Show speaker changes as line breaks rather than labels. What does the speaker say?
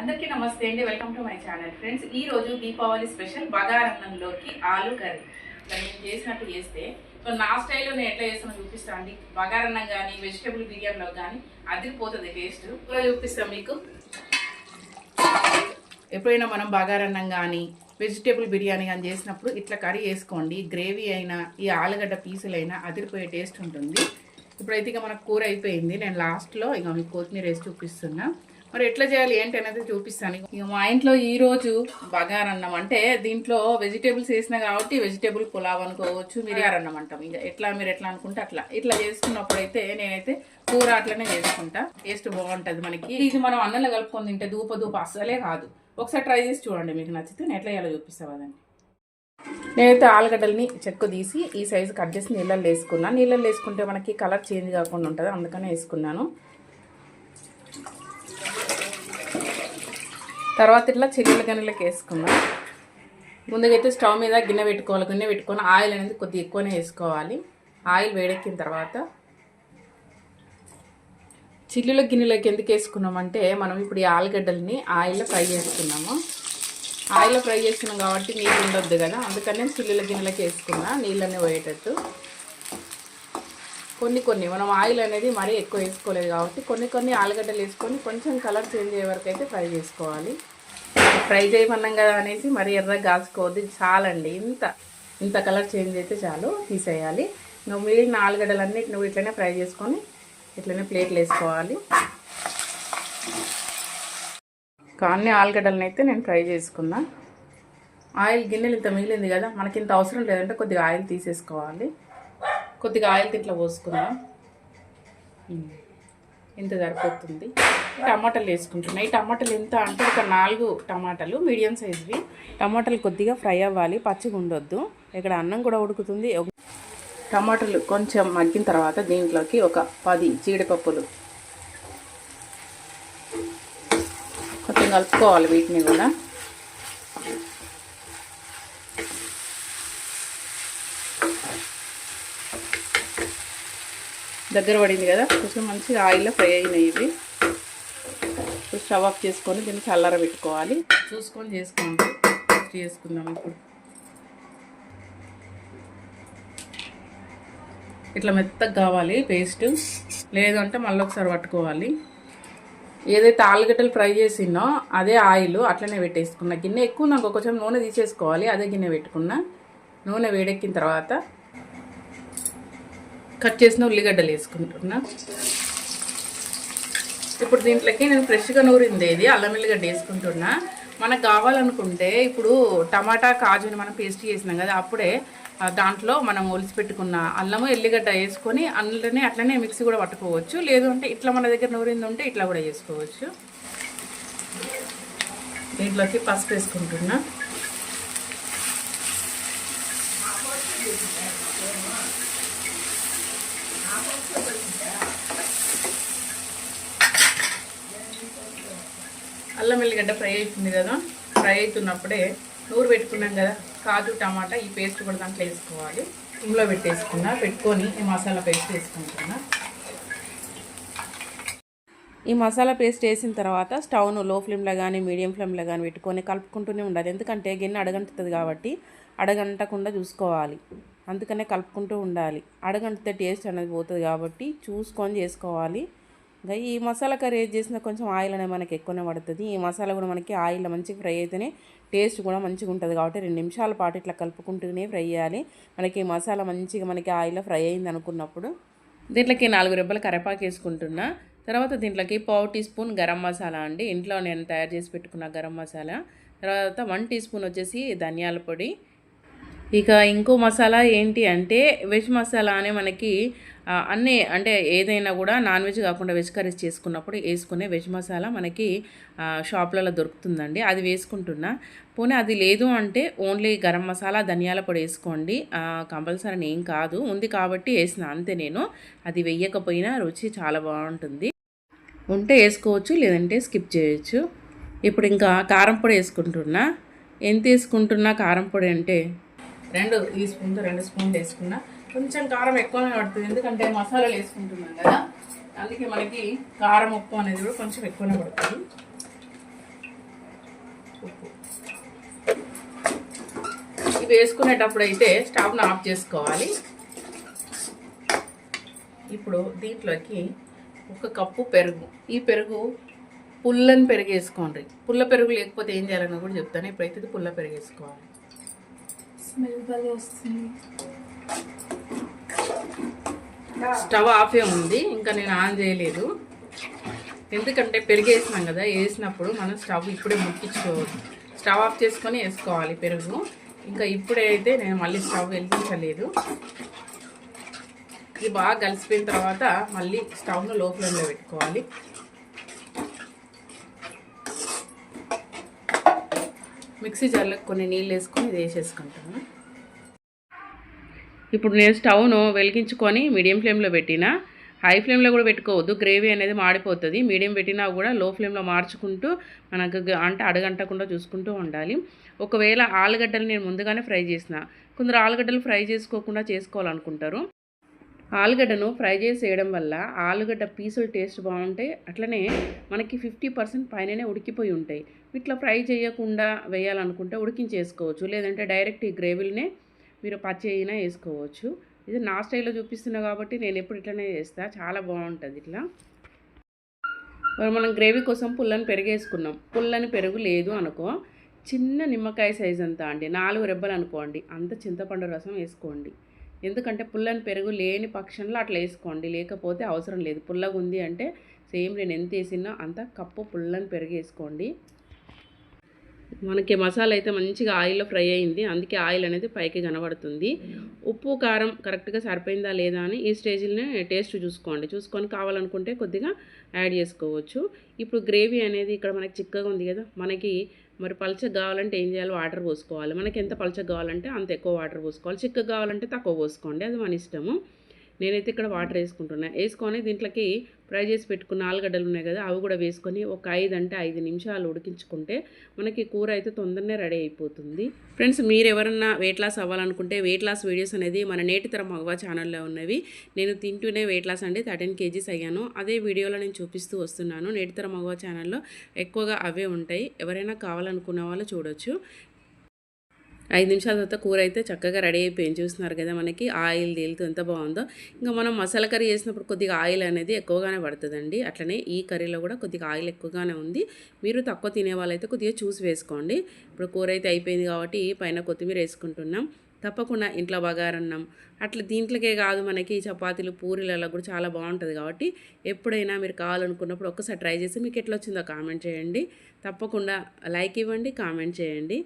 అందరికీ నమస్తే అండి. Welcome to my channel friends ఈ రోజు దీపావళి స్పెషల్ బగారన్నంలోకి ఆలు కర్రీ. మరి నేను చేసినట్టు చేస్తే సో నా స్టైల్లో నేను ఎట్లా చేస్తానో చూపిస్తాను అండి. బగారన్నం కానీ వెజిటేబుల్ బిర్యానీలో కానీ అదిరిపోతుంది టేస్ట్ కూడా చూపిస్తాం మీకు. ఎప్పుడైనా మనం బగారన్నం కానీ వెజిటేబుల్ బిర్యానీ కానీ చేసినప్పుడు ఇట్లా కర్రీ వేసుకోండి గ్రేవీ అయినా ఈ ఆలుగడ్డ పీసులైనా అదిరిపోయే టేస్ట్ ఉంటుంది. ఇప్పుడైతే ఇక మనకు కూర అయిపోయింది. నేను లాస్ట్లో ఇక మీకు కొత్తిమీర వేసి చూపిస్తున్నా. మరి ఎట్లా చేయాలి ఏంటి అనేది చూపిస్తాను. ఇక మా ఇంట్లో ఈ రోజు బగారన్నం అంటే దీంట్లో వెజిటేబుల్స్ వేసినా కాబట్టి వెజిటేబుల్ పులావ్ అనుకోవచ్చు మిరియారన్నం అంటాం. ఇంకా ఎట్లా మీరు ఎట్లా అనుకుంటే అట్లా. ఇట్లా చేసుకున్నప్పుడు అయితే నేనైతే కూర అట్లనే చేసుకుంటా. టేస్ట్ బాగుంటుంది మనకి. ఇది మనం అన్నంలో కలుపుకొని తింటే దూప దూప అస్సలే కాదు. ఒకసారి ట్రై చేసి చూడండి మీకు నచ్చితే నేను ఎట్లా చేయాలో చూపిస్తావాదండి నేనైతే ఆలుగడ్డల్ని చెక్కు తీసి ఈ సైజు కట్ చేసి నీళ్ళల్లో వేసుకున్నాను నీళ్ళల్లో వేసుకుంటే మనకి కలర్ చేంజ్ కాకుండా ఉంటుంది అందుకనే వేసుకున్నాను. తర్వాత ఇట్లా చిల్లుల గిన్నెలకు వేసుకున్నాం ముందుగైతే స్టవ్ మీద గిన్నె పెట్టుకోవాలి గిన్నె పెట్టుకొని ఆయిల్ అనేది కొద్దిగా ఎక్కువనే వేసుకోవాలి. ఆయిల్ వేడెక్కిన తర్వాత చిల్లుల గిన్నెలోకి ఎందుకు వేసుకున్నామంటే మనం ఇప్పుడు ఈ ఆలుగడ్డల్ని ఆయిల్లో ఫ్రై చేసుకున్నాము. ఆయిల్లో ఫ్రై చేస్తున్నాం కాబట్టి నీళ్ళు ఉండొద్దు కదా అందుకని చిల్లుల గిన్నెలకి వేసుకున్నా నీళ్ళన్నీ పోయేటట్టు. కొన్ని కొన్ని. మనం ఆయిల్ అనేది మరీ ఎక్కువ వేసుకోలేదు కాబట్టి కొన్ని కొన్ని ఆలుగడ్డలు వేసుకొని కొంచెం కలర్ చేంజ్ అయ్యే వరకు అయితే ఫ్రై చేసుకోవాలి. ఫ్రై చేయమన్నాం కదా అనేసి మరీ ఎర్రగా కాసుకోవద్దు చాలండి. ఇంత ఇంత కలర్ చేంజ్ అయితే చాలు. తీసేయాలి. నువ్వు మిగిలిన ఆలుగడ్డలన్నీ నువ్వు ఇట్లనే ఫ్రై చేసుకొని ఇట్లనే ప్లేట్లు వేసుకోవాలి. కానీ ఆలుగడ్డలను అయితే నేను ఫ్రై చేసుకున్నా. ఆయిల్ గిన్నెలు ఇంత మిగిలింది కదా. మనకి ఇంత అవసరం లేదంటే కొద్దిగా ఆయిల్ తీసేసుకోవాలి. కొద్దిగా ఆయిల్ తింట్లో పోసుకుందాం. ఇంత సరిపోతుంది. టమాటాలు వేసుకుంటున్నాయి ఈ టమాటాలు ఎంత అంటే ఒక నాలుగు టమాటాలు మీడియం సైజువి. టమాటాలు కొద్దిగా ఫ్రై అవ్వాలి పచ్చిగా ఉండొద్దు. ఇక్కడ అన్నం కూడా ఉడుకుతుంది. టమాటాలు కొంచెం మగ్గిన తర్వాత దీంట్లోకి ఒక పది జీడిపప్పులు. కొంచెం కలుపుకోవాలి వీటిని కూడా. దగ్గర పడింది కదా కొంచెం మంచిగా ఆయిల్లో ఫ్రై అయినాయి ఇవి. ఇప్పుడు స్టవ్ ఆఫ్ చేసుకొని దీన్ని చల్లార పెట్టుకోవాలి. చూసుకొని చేసుకోండి. చేసుకుందాం ఇప్పుడు. ఇట్లా మెత్తగా కావాలి పేస్ట్ లేదంటే మళ్ళీ ఒకసారి పట్టుకోవాలి. ఏదైతే ఆలుగడ్డలు ఫ్రై చేసినో అదే ఆయిల్ అట్లనే పెట్టేసుకున్నా. గిన్నె ఎక్కువ నాకు కొంచెం నూనె తీసేసుకోవాలి అదే గిన్నె పెట్టుకున్నా. నూనె వేడెక్కిన తర్వాత కట్ చేసిన ఉల్లిగడ్డలు వేసుకుంటున్నా. ఇప్పుడు దీంట్లోకి నేను ఫ్రెష్గా నూరింది ఇది అల్లం ఎల్లిగడ్డ వేసుకుంటున్నా. మనకు కావాలనుకుంటే ఇప్పుడు టమాటా కాజుని మనం పేస్ట్ చేసినాం కదా అప్పుడే దాంట్లో మనం ఒలిసి పెట్టుకున్న అల్లము ఎల్లిగడ్డ వేసుకొని అందులోనే అట్లనే మిక్సీ కూడా పట్టుకోవచ్చు. లేదు అంటే ఇట్లా మన దగ్గర నూరింది ఉంటే ఇట్లా కూడా చేసుకోవచ్చు దీంట్లోకి పసుపు వేసుకుంటున్నా. అల్లం ఎల్లిగడ్డ ఫ్రై అవుతుంది కదా ఫ్రై అవుతున్నప్పుడే నూరు పెట్టుకున్నాం కదా కాజు టమాటా ఈ పేస్ట్ కూడా దాంట్లో వేసుకోవాలి. ఇంట్లో పెట్టేసుకున్నా పెట్టుకొని ఈ మసాలా పేస్ట్ వేసుకుంటున్నా. ఈ మసాలా పేస్ట్ వేసిన తర్వాత స్టవ్ను లో ఫ్లేమ్లో కానీ మీడియం ఫ్లేమ్లో కానీ పెట్టుకొని కలుపుకుంటూనే ఉండాలి. ఎందుకంటే గిన్నె అడగంటుతుంది కాబట్టి అడగంటకుండా చూసుకోవాలి. అందుకనే కలుపుకుంటూ ఉండాలి. అడగంటితే టేస్ట్ అనేది పోతుంది కాబట్టి చూసుకొని చేసుకోవాలి. ఇంకా ఈ మసాలా కర్రీ ఏది చేసినా కొంచెం ఆయిల్ అనేది మనకి ఎక్కువనే పడుతుంది. ఈ మసాలా కూడా మనకి ఆయిల్ మంచిగా ఫ్రై అయితేనే టేస్ట్ కూడా మంచిగా ఉంటుంది కాబట్టి రెండు నిమిషాల పాటు ఇట్లా కలుపుకుంటూనే ఫ్రై చేయాలి. మనకి ఈ మసాలా మంచిగా మనకి ఆయిల్లో ఫ్రై అయింది అనుకున్నప్పుడు దీంట్లోకి నాలుగు రెబ్బలు కరేపాకు వేసుకుంటున్నా. తర్వాత దీంట్లోకి పావు టీ స్పూన్ గరం మసాలా అండి. ఇంట్లో నేను తయారు చేసి పెట్టుకున్న గరం మసాలా. తర్వాత వన్ టీ స్పూన్ వచ్చేసి ధనియాల పొడి. ఇక ఇంకో మసాలా ఏంటి అంటే వెజ్ మసాలా అనే మనకి అన్నీ అంటే ఏదైనా కూడా నాన్ వెజ్ కాకుండా వెజ్ కర్రీస్ చేసుకున్నప్పుడు వేసుకునే వెజ్ మసాలా మనకి షాప్లలో దొరుకుతుందండి. అది వేసుకుంటున్నా. పోనీ అది లేదు అంటే ఓన్లీ గరం మసాలా ధనియాల పొడి వేసుకోండి. కంపల్సరీ అని ఏం కాదు. ఉంది కాబట్టి వేసిన అంతే నేను. అది వెయ్యకపోయినా రుచి చాలా బాగుంటుంది. ఉంటే వేసుకోవచ్చు లేదంటే స్కిప్ చేయొచ్చు. ఇప్పుడు ఇంకా కారం పొడి వేసుకుంటున్నా. ఎంత వేసుకుంటున్నా కారం పొడి అంటే? రెండు ఈ స్పూన్తో రెండు స్పూన్లు వేసుకున్నా కొంచెం కారం ఎక్కువనే పడుతుంది. ఎందుకంటే మసాలాలు వేసుకుంటున్నాం కదా. అందుకే మనకి కారం ఉప్పు అనేది కూడా కొంచెం ఎక్కువనే పడుతుంది. ఉప్పు. ఇవి వేసుకునేటప్పుడు అయితే స్టవ్ను ఆఫ్ చేసుకోవాలి. ఇప్పుడు దీంట్లోకి ఒక కప్పు పెరుగు. ఈ పెరుగు పుల్లని పెరుగు వేసుకోండి. పుల్ల పెరుగు లేకపోతే ఏం చేయాలన్నా కూడా చెప్తాను. ఇప్పుడైతే పుల్ల పెరుగు వేసుకోవాలి.
స్మెల్ భలే వస్తుంది.
స్టవ్ ఆఫే ఉంది ఇంకా నేను ఆన్ చేయలేదు. ఎందుకంటే పెరుగు వేసినాం కదా వేసినప్పుడు మనం స్టవ్ ఇప్పుడే ముట్టించుకోవద్దు స్టవ్ ఆఫ్ చేసుకొని వేసుకోవాలి పెరుగు. ఇంకా ఇప్పుడే అయితే నేను మళ్ళీ స్టవ్ వెలిగించలేదు. ఇది బాగా కలిసిపోయిన తర్వాత మళ్ళీ స్టవ్ను లోపల పెట్టుకోవాలి మిక్సీ జార్లకు కొన్ని నీళ్ళు వేసుకొని ఇది వేసేసుకుంటాను ఇప్పుడు నేను స్టవ్ను వెలిగించుకొని మీడియం ఫ్లేమ్లో పెట్టిన హై ఫ్లేమ్లో కూడా పెట్టుకోవద్దు. గ్రేవీ అనేది మాడిపోతుంది. మీడియం పెట్టినా కూడా లో ఫ్లేమ్లో మార్చుకుంటూ మనకు అంటే అడగంటకుండా చూసుకుంటూ ఉండాలి. ఒకవేళ ఆలుగడ్డలు నేను ముందుగానే ఫ్రై చేసిన కొందరు ఆలుగడ్డలు ఫ్రై చేసుకోకుండా చేసుకోవాలనుకుంటారు. ఆలుగడ్డను ఫ్రై చేసేయడం వల్ల ఆలుగడ్డ పీసులు టేస్ట్ బాగుంటాయి అట్లనే మనకి ఫిఫ్టీ పర్సెంట్ పైననే ఉడికిపోయి ఉంటాయి. ఇట్లా ఫ్రై చేయకుండా వేయాలనుకుంటే ఉడికించేసుకోవచ్చు. లేదంటే డైరెక్ట్ ఈ గ్రేవీలనే మీరు పచ్చి అయినా వేసుకోవచ్చు. ఇది నా స్టైల్లో చూపిస్తున్నా కాబట్టి నేను ఎప్పుడు ఇట్లనే చేస్తా. చాలా బాగుంటుంది ఇట్లా. మనం గ్రేవీ కోసం పుల్లని పెరుగు వేసుకున్నాం పుల్లని పెరుగు లేదు అనుకో చిన్న నిమ్మకాయ సైజ్ అంతా అండి నాలుగు రెబ్బలు అనుకోండి అంత చింతపండు రసం వేసుకోండి. ఎందుకంటే పుల్లని పెరుగు లేని పక్షంలో అట్లా వేసుకోండి. లేకపోతే అవసరం లేదు. పుల్లగా ఉంది అంటే సేమ్ నేను ఎంత వేసినా అంత కప్పు పుల్లని పెరుగు వేసుకోండి. మనకి మసాలా అయితే మంచిగా ఆయిల్లో ఫ్రై అయింది. అందుకే ఆయిల్ అనేది పైకి కనబడుతుంది. ఉప్పు కారం కరెక్ట్గా సరిపోయిందా లేదా అని ఈ స్టేజ్లోనే టేస్ట్ చూసుకోండి. చూసుకొని కావాలనుకుంటే కొద్దిగా యాడ్ చేసుకోవచ్చు. ఇప్పుడు గ్రేవీ అనేది ఇక్కడ మనకి చిక్కగా ఉంది కదా. మనకి మరి పలచగా కావాలంటే ఏం చేయాలి? వాటర్ పోసుకోవాలి. మనకి ఎంత పలచగా కావాలంటే అంత ఎక్కువ వాటర్ పోసుకోవాలి. చిక్కగా కావాలంటే తక్కువ పోసుకోండి. అది మన ఇష్టము. నేనైతే ఇక్కడ వాటర్ వేసుకుంటున్నా. వేసుకొని దీంట్లోకి ఫ్రై చేసి పెట్టుకున్న ఆలుగడ్డలు ఉన్నాయి కదా అవి కూడా వేసుకొని ఒక ఐదు అంటే ఐదు నిమిషాలు ఉడికించుకుంటే మనకి కూర అయితే తొందరనే రెడీ అయిపోతుంది. ఫ్రెండ్స్ మీరు ఎవరన్నా వెయిట్ లాస్ అవ్వాలనుకుంటే వెయిట్ లాస్ వీడియోస్ అనేది మన నేటితరం మగవా ఛానల్లో ఉన్నవి. నేను తింటూనే వెయిట్ లాస్ అంటే థర్టీన్ కేజీస్ అయ్యాను. అదే వీడియోలో నేను చూపిస్తూ వస్తున్నాను. నేటితరం మగవా ఛానల్లో ఎక్కువగా అవే ఉంటాయి. ఎవరైనా కావాలనుకున్న వాళ్ళు చూడొచ్చు. ఐదు నిమిషాల తర్వాత కూర అయితే చక్కగా రెడీ అయిపోయింది. చూస్తున్నారు కదా మనకి ఆయిల్ తేలుతూ ఎంత బాగుందో. ఇంకా మనం మసాలా కర్రీ చేసినప్పుడు కొద్దిగా ఆయిల్ అనేది ఎక్కువగానే పడుతుందండి. అట్లనే ఈ కర్రీలో కూడా కొద్దిగా ఆయిల్ ఎక్కువగానే ఉంది. మీరు తక్కువ తినే వాళ్ళైతే కొద్దిగా చూసి వేసుకోండి. ఇప్పుడు కూర అయితే అయిపోయింది కాబట్టి పైన కొత్తిమీర వేసుకుంటున్నాం. తప్పకుండా ఇంట్లో బగారన్నం అట్లా దీంట్లోకే కాదు మనకి చపాతీలు పూరీలలో కూడా చాలా బాగుంటుంది కాబట్టి ఎప్పుడైనా మీరు కావాలనుకున్నప్పుడు ఒక్కసారి ట్రై చేసి మీకు ఎట్లా వచ్చిందో కామెంట్ చేయండి. తప్పకుండా లైక్ ఇవ్వండి కామెంట్ చేయండి.